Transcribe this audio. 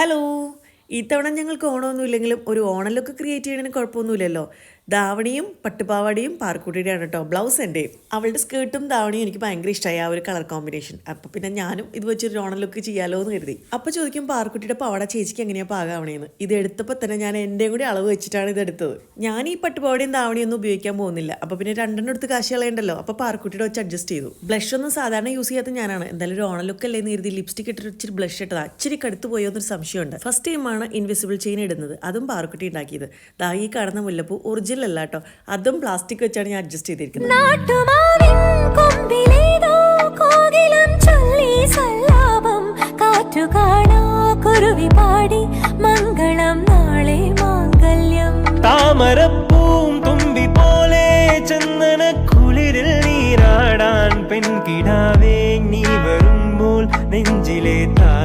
Hello ഇത്തവണ ഞങ്ങൾക്ക് ഓണമൊന്നും ഇല്ലെങ്കിലും ഒരു ഓണം ലുക്ക് ക്രിയേറ്റ് ചെയ്യണതിന് കുഴപ്പമൊന്നുമില്ലല്ലോ. ദാവണിയും പട്ടുപാവാടിയും പാർക്കുട്ടിയുടെയാണ് കേട്ടോ ബ്ലൗസ് എന്റെ. അവളുടെ സ്കേർട്ടും ദാവണിയും എനിക്ക് ഭയങ്കര ഇഷ്ടമായി ആ ഒരു കളർ കോമ്പിനേഷൻ അപ്പോൾ പിന്നെ ഞാനും ഇത് വെച്ചൊരു ഓണം ലുക്ക് ചെയ്യാലോ എന്ന് കരുതി. അപ്പോൾ ചോദിക്കും പാർക്കുട്ടിയുടെ പാവാട ചേച്ചിക്ക് എങ്ങനെയാണ് പാകാവണേന്ന് ഇത് എടുത്തപ്പോൾ തന്നെ ഞാൻ എന്റെയും കൂടി അളവ് വെച്ചിട്ടാണ് ഇത് എടുത്തത്. ഞാൻ ഈ പട്ടുപാവാടിയും ധാവണിയൊന്നും ഉപയോഗിക്കാൻ പോകുന്നില്ല. അപ്പോൾ പിന്നെ രണ്ടെണ്ണം എടുത്ത് കാശ് കളയണ്ടല്ലോ? അപ്പോൾ പാർക്കുട്ടിയുടെ വെച്ച് അഡ്ജസ്റ്റ് ചെയ്തു. ബ്ലഷ് ഒന്നും സാധാരണ യൂസ് ചെയ്യാത്ത ഞാനാണ്. എന്തായാലും ഒരു ഓണം ലുക്ക് അല്ലേ എന്ന് ലിപ്സ്റ്റിക് ഇട്ടിട്ട് ഇച്ചിരി ബ്ലഷ് ഇട്ടതാ. ഇച്ചിരി കടുത്ത് പോയോ എന്നൊരു സംശയമുണ്ട് ഫസ്റ്റ് ടൈമാണ് ഇൻവിസിബിൾ ചെയിൻ ഇടുന്നത്. അതും പാറുക്കുട്ടി ഉണ്ടാക്കിയത്. ദാ ഈ കാണുന്ന മുല്ലപ്പൂ ഒറിജിനൽ അല്ല കേട്ടോ അതും പ്ലാസ്റ്റിക് വെച്ചാണ് ഞാൻ അഡ്ജസ്റ്റ് ചെയ്തിരിക്കുന്നത്. താമരപ്പൂം തുമ്പി പോലെ ചന്ദന കുളിരിൽ നീരാടാൻ പെൺകിടാവേ നീ വരുമ്പോൾ നെഞ്ചിലെ താളം